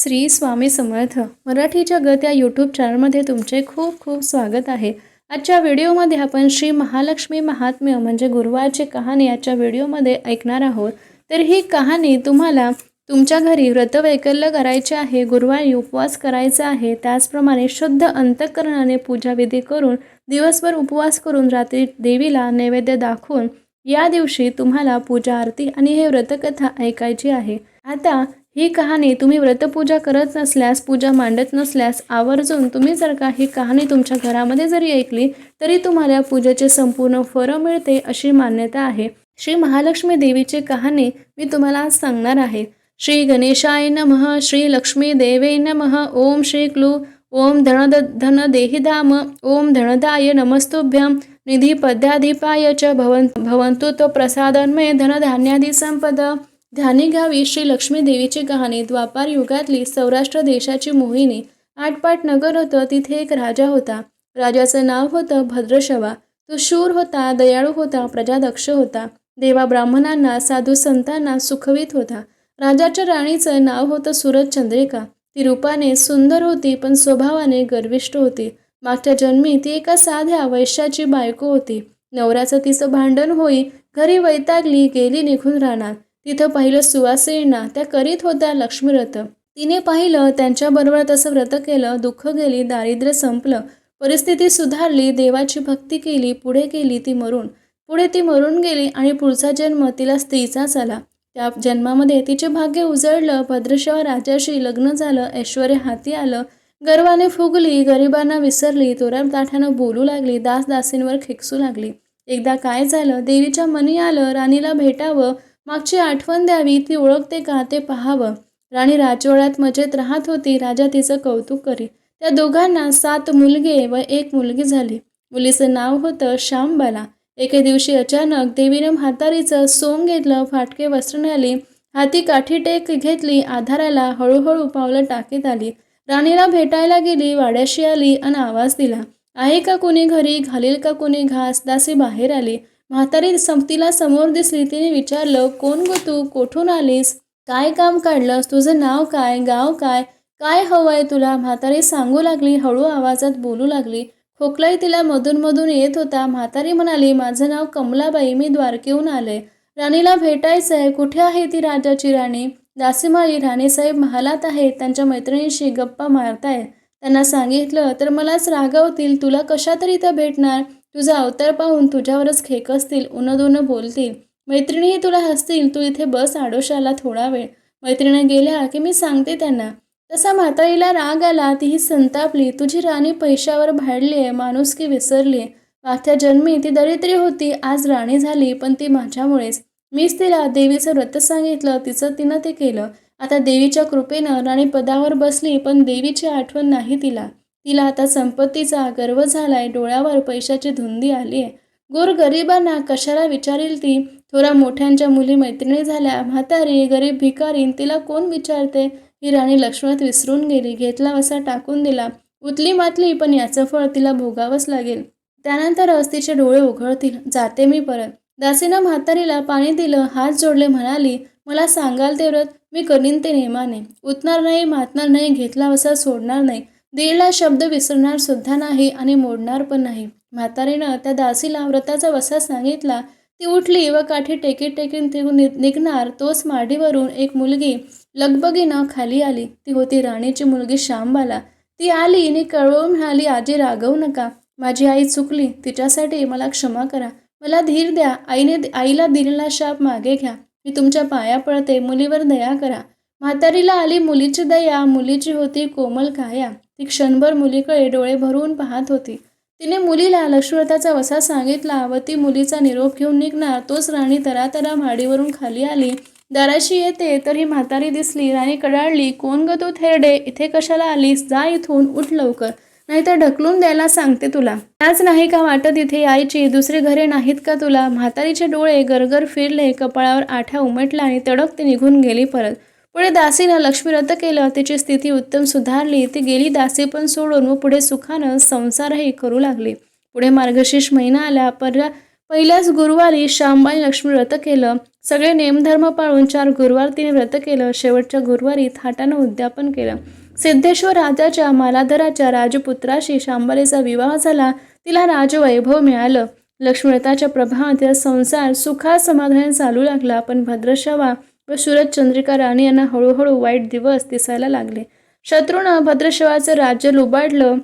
श्री स्वामी समर्थ मराठी जगत या यूट्यूब चॅनलमध्ये तुमचे खूप खूप स्वागत आहे. आजच्या व्हिडिओमध्ये आपण श्री महालक्ष्मी महात्म्य म्हणजे गुरुवारची कहाणी आजच्या व्हिडिओमध्ये ऐकणार आहोत. तर ही कहाणी तुम्हाला तुमच्या घरी व्रतवैकल्य करायचे आहे गुरुवारी उपवास करायचा आहे त्याचप्रमाणे शुद्ध अंतःकरणाने पूजाविधी करून दिवसभर उपवास करून रात्री देवीला नैवेद्य दाखवून या दिवशी तुम्हाला पूजा आरती आणि हे व्रतकथा ऐकायची आहे. आता ही कहाणी तुम्ही व्रतपूजा करत नसल्यास पूजा मांडत नसल्यास आवर्जून तुम्ही जर का ही कहाणी तुमच्या घरामध्ये जरी ऐकली तरी तुम्हाला पूजेचे संपूर्ण फरं मिळते अशी मान्यता आहे. श्री महालक्ष्मी देवीची कहाणी मी तुम्हाला आज सांगणार आहे. श्री गणेशाय नमः श्री लक्ष्मी देवे नमः ओम श्री क्लू ओम धनद धन देहिधाम ओम धनदाय नमस्तुभ्यं निधी पद्याधिपाय च भवन भवंतु तो प्रसादन्मय धनधान्यादी संपद ध्याने गावी श्री लक्ष्मी देवीची कहाणी द्वापार युगातली सौराष्ट्र देशाची मोहिनी. आटपाट नगर होतं तिथे एक राजा होता. राजाचं नाव होतं भद्रशवा. तो शूर होता दयाळू होता प्रजादक्ष होता. देवा ब्राह्मणांना साधू संतांना सुखवीत होता. राजाच्या राणीचं नाव होतं सुरत चंद्रिका. ती रूपाने सुंदर होती पण स्वभावाने गर्विष्ट होती. मागच्या जन्मी ती एका साध्या वैश्याची बायको होती. नवऱ्याचं तिचं भांडण होई घरी वैतागली गेली निघून राहणार तिथं पाहिलं सुवासिनींना त्या करीत होत्या लक्ष्मीव्रत. तिने पाहिलं त्यांच्याबरोबर तसं व्रत केलं दुःख गेली दारिद्र्य संपलं परिस्थिती सुधारली देवाची भक्ती केली पुढे गेली ती मरून. पुढे ती मरून गेली आणि पुढचा जन्म तिला स्त्रीचाच आला. त्या जन्मामध्ये तिचे भाग्य उजळलं भद्रशवा राजाशी लग्न झालं ऐश्वर हाती आलं गर्वाने फुगली गरिबांना विसरली तोरा ताठानं बोलू लागली दास दासींवर खेकसू लागली. एकदा काय झालं देवीच्या मनी आलं राणीला भेटावं मागची आठवण द्यावी ती ओळखते का ते पाहावं. राणी राजवाड्यात मजेत राहत होती राजा तिचं कौतुक करी त्या दोघांना सात मुलगे व एक मुलगी झाली. मुलीचं नाव होतं श्यामबाला. एके दिवशी अचानक देवीनं म्हातारीचं सोंग घेतलं फाटके वस्त्र नेली हाती काठी टेक घेतली आधाराला हळूहळू पावलं टाकीत आली. राणीला भेटायला गेली वाड्याशी आली आणि आवाज दिला. आहे का कोणी घरी? घालील का कोणी घास? दासी बाहेर आली. म्हातारी संपतीला समोर दिसली तिने विचारलं कोण गो तू? कोठून आलीस? काय काम काढलंस? तुझं नाव काय? गाव काय? काय हवंय तुला? म्हातारी सांगू लागली हळू आवाजात बोलू लागली. खोकलाही तिला मधून मधून येत होता. म्हातारी म्हणाली माझं नाव कमलाबाई मी द्वारकेहून आले. राणीला भेटायचं आहे कुठे आहे ती राजाची राणी? दासीमाई राणीसाहेब महालात आहेत. त्यांच्या मैत्रिणीशी गप्पा मारतायत. त्यांना सांगितलं तर मलाच रागवतील. तुला कशा तरी त्या भेटणार? तुझा अवतार पाहून तुझ्यावरच खेकसतील उनदुनं बोलतील. मैत्रिणीही तुला हसतील तू इथे बस आडोशाला थोडा वेळ. मैत्रिणी गेल्या की मी सांगते त्यांना. तसा म्हातारीला राग आला तीही संतापली. तुझी राणी पैशावर भाडली आहे माणुसकी विसरली आहे मागच्या जन्मी ती दरिद्री होती आज राणी झाली पण ती माझ्यामुळेच. मीच तिला देवीचं व्रत सांगितलं तिचं तिनं ते केलं. आता देवीच्या कृपेनं राणी पदावर बसली पण देवीची आठवण नाही तिला. तिला आता संपत्तीचा गर्व झालाय डोळ्यावर पैशाची धुंदी आली आहे गोर गरिबांना कशाला विचारेल ती? थोरा मोठ्यांच्या मुली मैत्रिणी झाल्या म्हातारी गरीब भिकारीन तिला कोण विचारते? ही राणी लक्ष्मणात विसरून गेली घेतला वसा टाकून दिला. उतली मातली पण याचं फळ तिला भोगावंच लागेल. त्यानंतरच तिचे डोळे उघडतील. जाते मी परत. दासीनं म्हातारीला पाणी दिलं हात जोडले म्हणाली मला सांगाल ते व्रत? मी करीन ते नेमाने. उतणार नाही मातणार नाही घेतला वसा सोडणार नाही. दिलेला शब्द विसरणार सुद्धा नाही आणि मोडणार पण नाही. म्हातारीनं त्या दासीला व्रताचा वसा सांगितला ती उठली व काठी टेकी टेकीन ती निघणार. तोच माडीवरून एक मुलगी लगबगीनं खाली आली. ती होती राणीची मुलगी श्यामबाला. ती आली आणि कळवून म्हणाली आजी रागवू नका. माझी आई चुकली. तिच्यासाठी मला क्षमा करा. मला धीर द्या. आईने आईला दिलेला शाप मागे घ्या. मी तुमच्या पाया पळते मुलीवर दया करा. म्हातारीला आली मुलीची दया. मुलीची होती कोमल काया. ती क्षणभर मुलीकडे डोळे भरून पाहत होती. तिने मुलीला लक्ष्मीव्रताचा वसा सांगितला व ती मुलीचा निरोप घेऊन निघणार. तोच राणी तरातरा माडीवरून खाली आली. दाराशी येते तर ही म्हातारी दिसली. राणी कडाळली कोण ग तू थेरडे? इथे कशाला आलीस? जा इथून उठ लवकर. नाहीतर ढकलून द्यायला सांगते तुला. त्याच नाही का वाटत इथे यायची? दुसरी घरे नाहीत का तुला? म्हातारीचे डोळे गरगर फिरले कपाळावर आठ्या उमटला आणि तडक ती निघून गेली परत. पुढे दासीनं लक्ष्मी केलं तिची स्थिती उत्तम सुधारली ती गेली दासी पण सोडून व पुढे सुखानं संसारही करू लागली. पुढे मार्गशीर्ष महिना आला पर पहिल्याच गुरुवारी श्यामबाई लक्ष्मी व्रत केलं. सगळे नेमधर्म पाळून चार गुरुवार तिने व्रत केलं शेवटच्या गुरुवारी थाटानं उद्यापन केलं. सिद्धेश्वर राजाच्या मालाधराच्या राजपुत्राशी शांबालीचा विवाह झाला तिला राजवैभव मिळालं. लक्ष्मीव्रताच्या प्रभावात तिचा संसार सुखात समाधान चालू लागला पण भद्रशवा व सूरज चंद्रिका राणी यांना हळूहळू वाईट दिवस दिसायला लागले. शत्रूनं भद्रशवाचं राज्य लुबाडलं.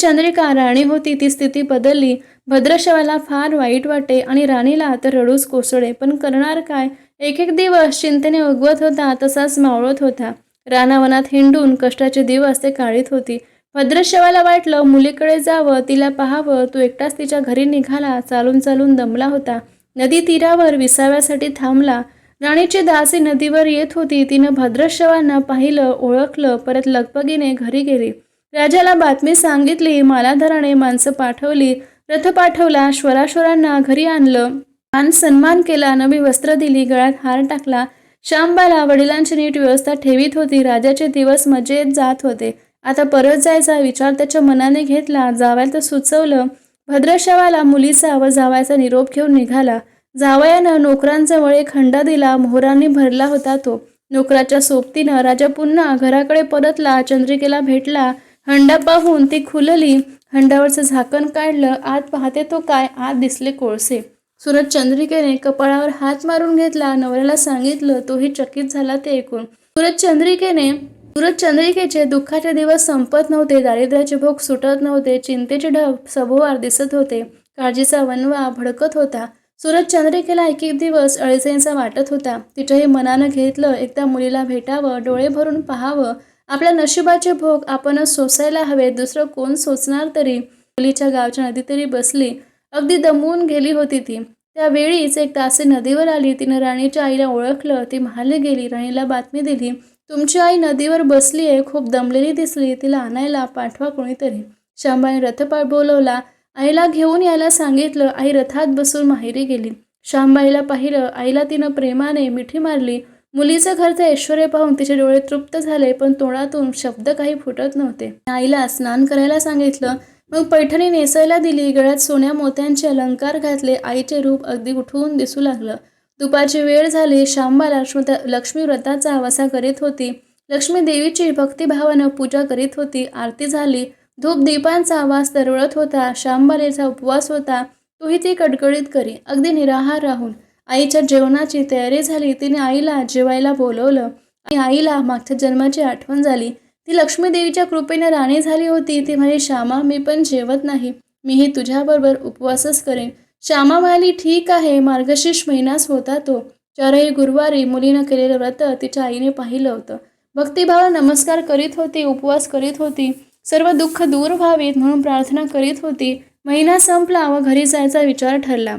चंद्रिका राणी होती ती स्थिती बदलली. भद्रशवाला फार वाईट वाटे आणि राणीला तर रडूच कोसळे पण करणार काय? एक एक दिवस चिंतेने उगवत होता तसाच मावळत होता. रानावनात हिंडून कष्टाचे दिवस ते काढीत होती. भद्रशवाला वाटलं मुलीकडे जावं तिला पाहावं. तू एकटाच तिच्या घरी निघाला चालून चालून दमला होता. नदी तीरावर विसाव्यासाठी थांबला. राणीची दासी नदीवर येत होती. तिनं भद्रशवांना पाहिलं ओळखलं परत लगबगीने घरी गेली. राजाला बातमी सांगितली मालाधराने माणसं पाठवली. रथ पाठवला श्वराश्वरांना घरी आणलं. मान सन्मान केला नवी वस्त्र दिली गळ्यात हार टाकला. श्यामबाला वडिलांची नीट व्यवस्था ठेवीत होती. राजाचे दिवस मजेत जात होते. आता परत जायचा विचार त्याच्या मनाने घेतला. जावायला तर सुचवलं. भद्रशवाला मुलीचा व जावायचा निरोप घेऊन निघाला. जावयानं नोकरांजवळ एक हंडा दिला मोहरांनी भरला होता तो. नोकराच्या सोबतीनं राजा पुन्हा घराकडे परतला चंद्रिकेला भेटला. हंडा पाहून ती खुलली हंडावरचं झाकण काढलं आत पाहते तो काय आत दिसले कोळसे. सुरत चंद्रिकेने कपाळावर हात मारून घेतला नवऱ्याला सांगितलं तोही चकित झाला ते ऐकून. सुरत चंद्रिकेने सुरत चंद्रिकेचे दुःखाचे दिवस संपत नव्हते दारिद्र्याचे भोग सुटत नव्हते चिंतेचे ढग सभोवार दिसत होते. काळजीचा वनवा भडकत होता. सुरत चंद्रिकेला एक एक दिवस अळसेंचा वाटत होता. तिच्याही मनानं घेतलं एकदा मुलीला भेटावं डोळे भरून पाहावं. आपल्या नशिबाचे भोग आपणच सोसायला हवे दुसरं कोण सोचणार तरी? मुलीच्या गावच्या नदी तरी बसली. अगदी दमवून गेली होती ती. त्यावेळीच एक दासी नदीवर आली. तिनं राणीच्या आईला ओळखलं. ती महाले गेली. राणीला बातमी दिली. तुमची आई नदीवर बसली आहे खूप दमलेली दिसली. तिला आणायला पाठवा कोणीतरी. शांबाने रथपाळ बोलवला. आईला घेऊन यायला सांगितलं आई रथात बसून माहेरी गेली. श्यामबाईला पाहिलं आईला तिनं प्रेमाने मिठी मारली. मुलीचं घरचं ऐश्वर पाहून तिचे डोळे तृप्त झाले पण तोंडातून शब्द काही फुटत नव्हते. आईला स्नान करायला सांगितलं. मग पैठणी नेसायला दिली गळ्यात सोन्या मोत्यांचे अलंकार घातले आईचे रूप अगदी उठवून दिसू लागलं. दुपारची वेळ झाली शांबाला श्रुत- लक्ष्मी व्रताचा वसा करीत होती. लक्ष्मी देवीची भक्तिभावानं पूजा करीत होती आरती झाली. धूपदीपांचा वास आवाज दरवळत होता शांबरेचा उपवास होता तोही ती कडकडीत करी अगदी निराहार राहून. आईच्या जेवणाची तयारी झाली तिने आईला जेवायला बोलवलं. आणि आईला मागच्या जन्माची आठवण झाली. ती लक्ष्मीदेवीच्या कृपेने राणी झाली होती. ती म्हणे श्यामा मी पण जेवत नाही. मीही तुझ्याबरोबर उपवासच करेन. श्यामा म्हणाली ठीक आहे. मार्गशीर्ष महिनाच होता तो. चारही गुरुवारी मुलीनं केलेलं व्रत तिच्या आईने पाहिलं होतं. भक्तिभाव नमस्कार करीत होती उपवास करीत होती. सर्व दुःख दूर व्हावीत म्हणून प्रार्थना करीत होती. महिना संपला व घरी जायचा विचार ठरला.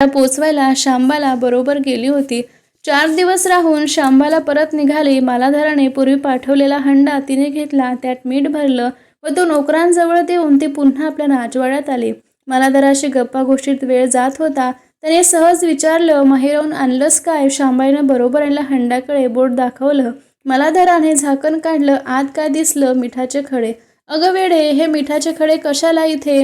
त्या पोचवायला शांबाला बरोबर गेली होती. चार दिवस राहून शांबाला परत निघाली. मालाधाराने पूर्वी पाठवलेला हंडा तिने घेतला. त्यात मीठ भरलं व तो नोकरांजवळ देऊन ती पुन्हा आपल्या राजवाड्यात आली. मालाधाराशी गप्पा गोष्टीत वेळ जात होता. त्याने सहज विचारलं माहेरहून आणलंस काय शांबाईनं बरोबर आणला हंडाकडे बोट दाखवलं. मालाधाराने झाकण काढलं. आत काय दिसलं? मिठाचे खडे. अगं वेडे हे मिठाचे खडे कशाला इथे?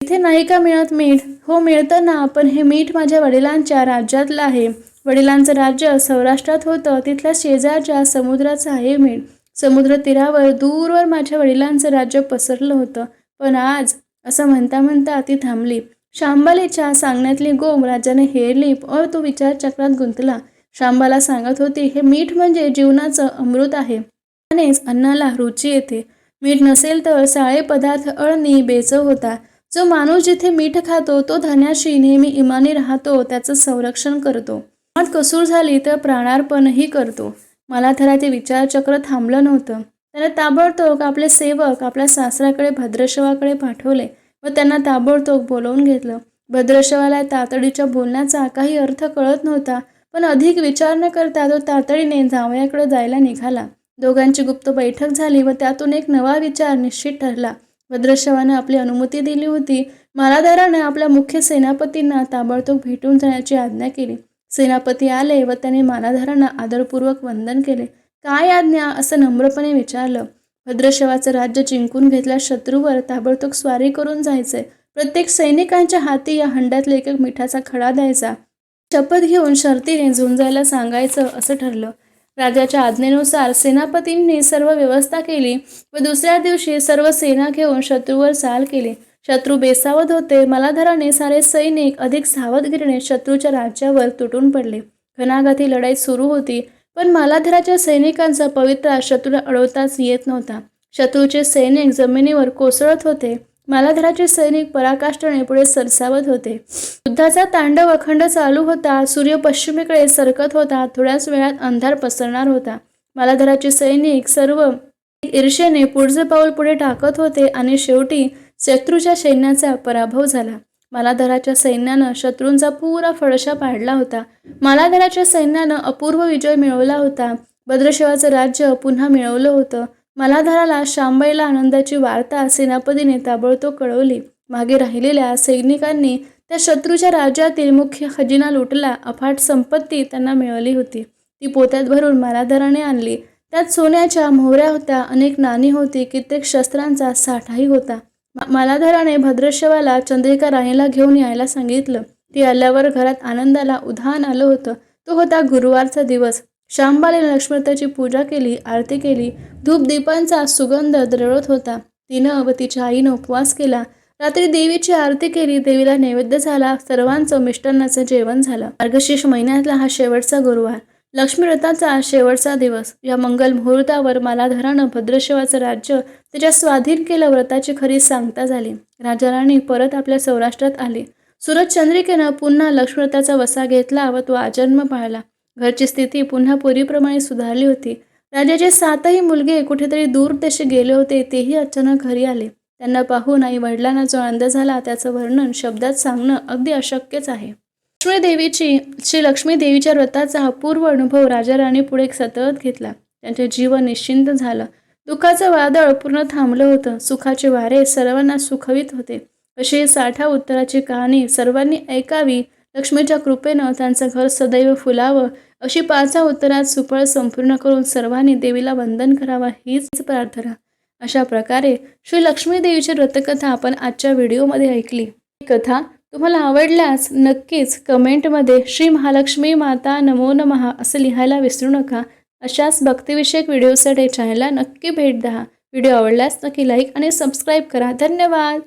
इथे नाही का मिळत मीठ? हो मिळतं ना पण हे मीठ माझ्या वडिलांच्या राज्यातलं आहे. वडिलांचं राज्य सौराष्ट्रात होतं तिथल्या शेजारच्या समुद्राचं आहे मीठ. समुद्र तीरावर दूरवर माझ्या वडिलांचं राज्य पसरलं होतं. पण आज असं म्हणता म्हणता ती थांबली. शांबालीच्या सांगण्यातली गोम राजाने हेरली और तो विचार चक्रात गुंतला. शांबाला सांगत होती हे मीठ म्हणजे जीवनाचं अमृत आहे. त्यानेच अन्नाला रुची येते. मीठ नसेल तर साळे पदार्थ अळणी बेचव होता. जो माणूस जिथे मीठ खातो तो धन्याशी नेहमी इमानी राहतो त्याचं संरक्षण करतो. मत कसूर झाली तर प्राणार्पणही करतो. मला थरा ते विचारचक्र थांबलं नव्हतं. त्याने ताबडतोब आपले सेवक आपल्या सासऱ्याकडे भद्रशवाकडे पाठवले व त्यांना ताबडतोब बोलवून घेतलं. भद्रशवाला तातडीच्या बोलण्याचा काही अर्थ कळत नव्हता पण अधिक विचार न करता तो तातडीने जावयाकडे जायला निघाला. दोघांची गुप्त बैठक झाली व त्यातून एक नवा विचार निश्चित ठरला. भद्रशवानं आपली अनुमती दिली होती. मालाधारानं आपल्या मुख्य सेनापतींना ताबडतोब भेटून जाण्याची आज्ञा केली. सेनापती आले व त्याने मालाधारांना आदरपूर्वक वंदन केले. काय आज्ञा? असं नम्रपणे विचारलं. भद्रशवाचं राज्य जिंकून घेतल्या शत्रूवर ताबडतोब स्वारी करून जायचंय प्रत्येक सैनिकांच्या हाती या हंड्यातला एक एक मिठाचा खडा द्यायचा. शपथ घेऊन शर्तीने झुंजायला सांगायचं असं ठरलं. राजाच्या आज्ञेनुसार सेनापतींनी सर्व व्यवस्था केली व दुसऱ्या दिवशी सर्व सेना घेऊन शत्रूवर चाल केली. शत्रू बेसावध होते. मलाधराने सारे सैनिक अधिक सावधगिरीने शत्रूच्या राज्यावर तुटून पडले. घणाघाती लढाई सुरू होती पण मालाधराच्या सैनिकांचा पवित्रा शत्रूला अडवताच येत नव्हता. शत्रूचे सैनिक जमिनीवर कोसळत होते. मालाधराचे सैनिक पराकाष्ठाने पुढे सरसावत होते. युद्धाचा तांडव अखंड चालू होता. सूर्य पश्चिमेकडे सरकत होता. थोड्याच वेळात अंधार पसरणार होता. मालाधराचे सैनिक सर्व ईर्षेने पुढचे पाऊल पुढे टाकत होते आणि शेवटी शत्रूच्या सैन्याचा पराभव झाला. मालाधराच्या सैन्यानं शत्रूंचा पुरा फडशा पाडला होता. मालाधराच्या सैन्यानं अपूर्व विजय मिळवला होता. भद्रशिवाचं राज्य पुन्हा मिळवलं होतं. मलाधराला शांबाईला आनंदाची वार्ता सेनापतीने ताबडतोब कळवली. मागे राहिलेल्या सैनिकांनी त्या शत्रूच्या राज्यातील मुख्य खजिना लुटला. अफाट संपत्ती त्यांना मिळाली होती. ती पोत्यात भरून मालाधराने आणली. त्यात सोन्याच्या मोहऱ्या होत्या. अनेक नाणी होती. कित्येक शस्त्रांचा साठाही होता. मा- मालाधराने भद्रशवाला चंद्रिका राणीला घेऊन यायला सांगितलं. ती आल्यावर घरात आनंदाला उधाण आलं होतं. तो होता गुरुवारचा दिवस. श्यामबालेने लक्ष्मणाची पूजा केली आरती केली. धूपदीपांचा सुगंध दरवळत होता. तिनं व तिच्या आईनं उपवास केला. रात्री देवीची आरती केली. देवीला नैवेद्य झाला. सर्वांचं मिष्टान्नाचं जेवण झालं. मार्गशीर्ष महिन्यातला हा शेवटचा गुरुवार. लक्ष्मीव्रताचा शेवटचा दिवस. या मंगल मुहूर्तावर मालाधरानं भद्रशिवाचं राज्य त्याच्या स्वाधीन केलं व्रताची खरी सांगता झाली. राजाराणी परत आपल्या सौराष्ट्रात आली. सूरज चंद्रिकेनं पुन्हा लक्ष्मीव्रताचा वसा घेतला व तो आजन्म पाळला. घरची स्थिती पुन्हा पूर्वीप्रमाणे सुधारली होती. राजाचे सातही मुलगे कुठेतरी दूर देशी गेले होते तेही अचानक घरी आले. त्यांना पाहून आई वडिलांना जो आनंद झाला त्याचं वर्णन शब्दात सांगणं अगदी अशक्यच आहे. लक्ष्मी देवीची श्री लक्ष्मी देवीच्या व्रताचा अपूर्व अनुभव राजा राणी पुढे सतत घेतला. त्यांचे जीवन निश्चिंत झालं. दुःखाचं वादळ पूर्ण थांबलं होतं. सुखाचे वारे सर्वांना सुखवित होते. अशी साठा उत्तराची कहाणी सर्वांनी ऐकावी लक्ष्मीच्या कृपेनं त्यांचं घर सदैव फुलावं अशी पाचा उत्तरात सुफळ संपूर्ण करून सर्वांनी देवीला वंदन करावं हीच प्रार्थना. अशा प्रकारे श्री लक्ष्मी देवीची व्रतकथा आपण आजच्या व्हिडिओमध्ये ऐकली. ही कथा तुम्हाला आवडल्यास नक्कीच कमेंटमध्ये श्री महालक्ष्मी माता नमो नमः असं लिहायला विसरू नका. अशाच भक्तिविषयक व्हिडिओसाठी चॅनलला नक्की भेट द्या. व्हिडिओ आवडल्यास नक्की लाईक आणि सबस्क्राईब करा. धन्यवाद!